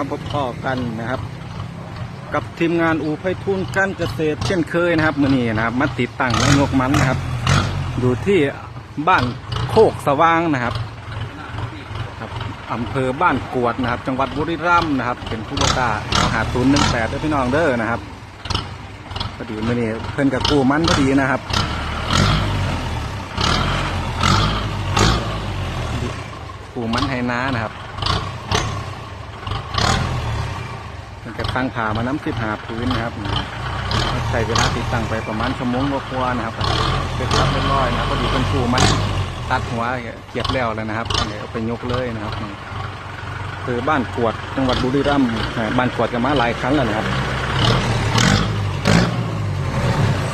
มาพบพ่อกันนะครับ กับทีมงานอูไพทุนการเกษตรเช่นเคยนะครับมื่อนี้นะครับมาติดตั้งในงกมันนะครับ อยู่ที่บ้านโคกสว่างนะครับครับอำเภอบ้านกวดนะครับ จังหวัดบุรีรัมย์นะครับ เป็นผู้ประกาศหาศูนย์หนึ่งแปดด้วยพี่น้องเด้อนะครับพอดีมื่อนี้เพิ่นกับกูมันพอดีนะครับปูมันไฮนานะครับ มันจะตั้งผ่ามาน้ำสิบหาพื้นนะครับใช้เวลาติดตั้งไปประมาณชั่วโมงกว่าๆนะครับเสร็จรับเรียบร้อยนะครับพอดีเป็นปูมันตัดหัวเก็บแล้วแล้วนะครับเดี๋ยวเอาไปยกเลยนะครับ คือบ้านกวดจังหวัดบุรีรัมย์บ้านกวดกันมาหลายครั้งแล้วนะครับ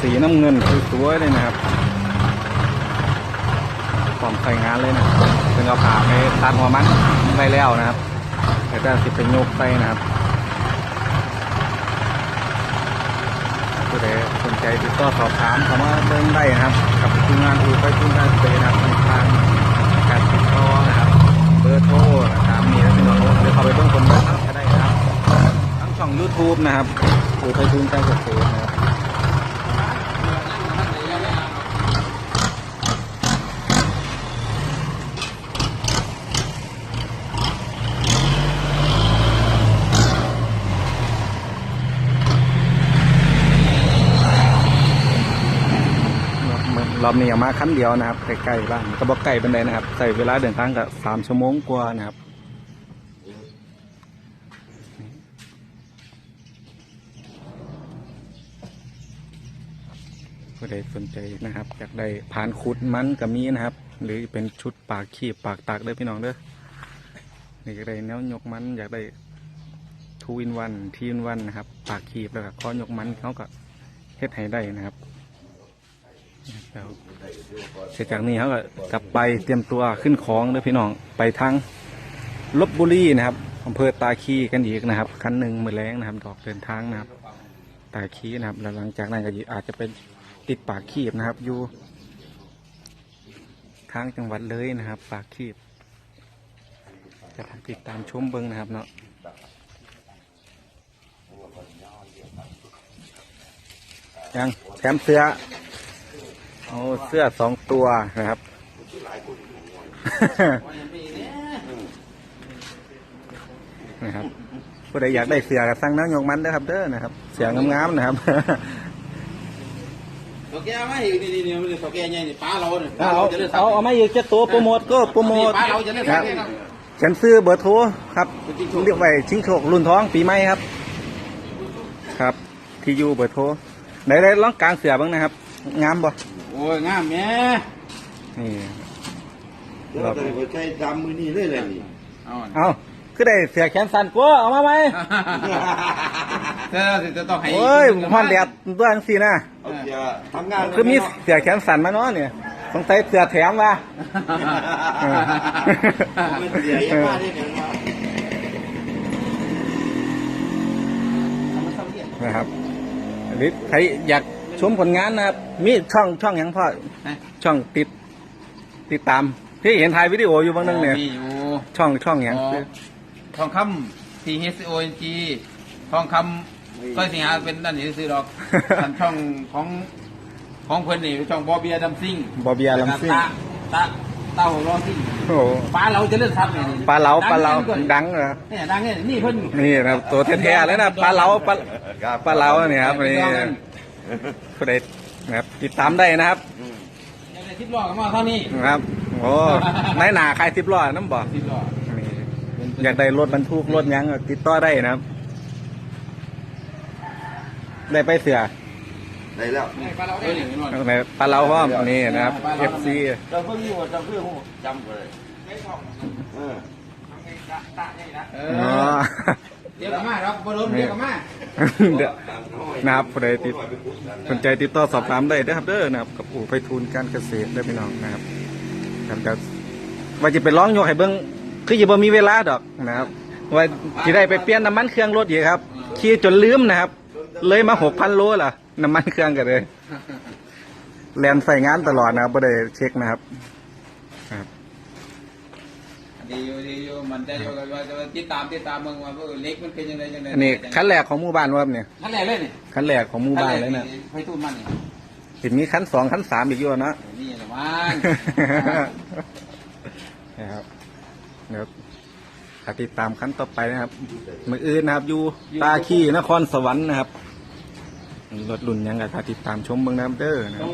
สีน้ำเงินสวยเลยนะครับพร้อมใส่งานเลยนะซึ่งเอาผ่าไปตัดหัวมันไปแล้วนะครับแต่จะสิเป็นยกไปนะครับ ผู้ใดสนใจติดต่อสอบถามเข้ามาเบิ่งได้นะครับ กับทีมงานอูไปทุนการเตนะครับทางการติดต่อนะครับ เบอร์โทรนะครับมีแล้วพี่น้องเดี๋ยวเข้าไปเบิ่งคนเบิ่งก็ได้นะครับ ทั้งช่อง YouTube นะครับอูไปทุนการเกษตรนะครับ รอบนี้เอามาคันเดียวนะครับใกล้ๆบ้านก็บอกไกลเป็นไดนะครับใส่เวลาเดินทางกับสามชั่วโมงกว่านะครับผู้ใดสนใจนะครับอยากได้ผ่านขุดมันก็มีนะครับ หรือเป็นชุดปากขีบปากตากเด้อพี่น้องเด้อนี่อยากได้แนวยกมันอยากได้ทูอินวันทีอินวันนะครับ ปากขีบแล้วก็ข้อยกมันเขาก็เฮ็ดให้ได้นะครับ เสร็จจากนี้เขาก็กลับไปเตรียมตัวขึ้นของเด้อพี่น้องไปทางลบบุรีนะครับอำเภอตาคีกันอีกนะครับคันหนึ่งมือแรงนะครับดอกเดินทางนะครับ ตาคีนะครับแล้วหลังจากนั้นก็อาจจะเป็นติดปากขีบนะครับอยู่ทางจังหวัดเลยนะครับ ปากขีบจะติดตามชมเบิ้งนะครับเนาะยังแถมเสื้อ เอาเสื้อสองตัวนะครับ นะครับผู้ใดอยากได้เสื้อก็สั่งน้ำยงมันนะครับ เด้อนะครับ เสื้องามๆนะครับตัวแกไม่นี่นี่นี่มันตัวแกใหญ่นี่ป้าเราเนี่ยป้าเอาเราจะเลือกเอาเอามาอีกจะตัวโปรโมทก็โปรโมทป้าเราจะเลือกครับเขียนซื้อเบอร์โทรครับเรียกไว้ชิงโชครุ่นท้องปีใหม่ครับ ครับ ที่อยู่เบอร์โทรไหนได้ลองกลางเสือบ้างนะครับ งามบ่โอ้ยงามแม่นี่ เราจะไปใช้ดำมือนี่เลยเลยนี่เอาเอาคือได้เสือแขนสั้นกว่าเอามาไหมเธอจะต้องให้โอ้ยฮอนแดดด้วยจังซี่นะ เอาเสียทำงานคือมีเสือแขนสั้นมาเนาะเนี่ยสงสัยเสือแถมว่ะมันเสียยังมาได้เนี่ยว่านะครับหรือใครอยาก ชมผลงานนะครับ มีช่องช่องหยังพ่อช่องติด ติดตาม ที่เห็นถ่ายวิดีโออยู่บางนึงเนี่ย มีอยู่ช่องช่องหยังอ๋อทองคำ T H O N G ทองคำก็สิหาเป็นนั่นนี่ซื้อดอกอันช่องของของเพิ่นนี่ช่องบอเบียดัมซิงบอเบียลำซิ่งตาตาตาหัวร้อนซิ่งโอ้โหป้าเราจะเลือกทับเนี่ยปลาเหลาปลาเหลาดังเหรอเนี่ยดังเนี่ยนี่เพิ่นนี่นะครับตัวแท้ๆเลยนะปลาเหลาปลาปลาเหลาเนี่ยครับนี่ ผู้ใดนะครับติดตามได้นะครับอยากได้ทิปล้อกันมาเท่านี้นะครับโอ้ในหนาใครทิปล้อน้ำบอกทิปล้อนี่อยากได้รถบรรทุกรถหยังก็ติดต่อได้นะครับ ได้ไปเสือได้แล้วนี่ป้าเราได้หนึ่งหน่อยในปลาเหลาพร้อมนี่นะครับ FC เราเพิ่งอยู่จำเพื่อนหูจำเลยเออเออ๋ออเดี๋ยวกับมาครับบอลมเดี๋ยวกับมาเดี๋ยว นะครับผู้ใดติดสนใจติดต่อสอบถามได้นะครับ เด้อนะครับกับอู่ไฟทูลการเกษตรได้อพี่น้องนะครับครับจะว่าจะไปร้องโยกให้เบิ้งคือจะบ่มีเวลาดอกนะครับว่าจะได้ไปเปลี่ยนน้ำมันเครื่องรถอีกครับขี่จนลืมนะครับ เลยมาหกพันโลล่ะน้ำมันเครื่องกันเลยแลนใส่งานตลอดนะครับไ่ได้เช็คนะครับครับ ดีอยู่ดีอยู่มันจะอยู่กันว่าจะติดตามติดตามเมืองว่าเออเล็กมันเป็นยังไงยังไงอันนี้ขั้นแรกของหมู่บ้านว่าเนี่ยขั้นแรกเลยนี่ขั้นแรกของหมู่บ้านเลยนะไปทุ่นมันนี่เห็นมีขั้นสองขั้นสามอีกอยู่นะนี่แหละมันนะครับเดี๋ยวถ้าติดตามขั้นต่อไปนะครับ มืออื่นนะครับอยู่ตาขี้นครสวรรค์นะครับรถรุ่นยังกับถ้าติดตามชมเมืองน้ำเด้อนะคต้รัอบ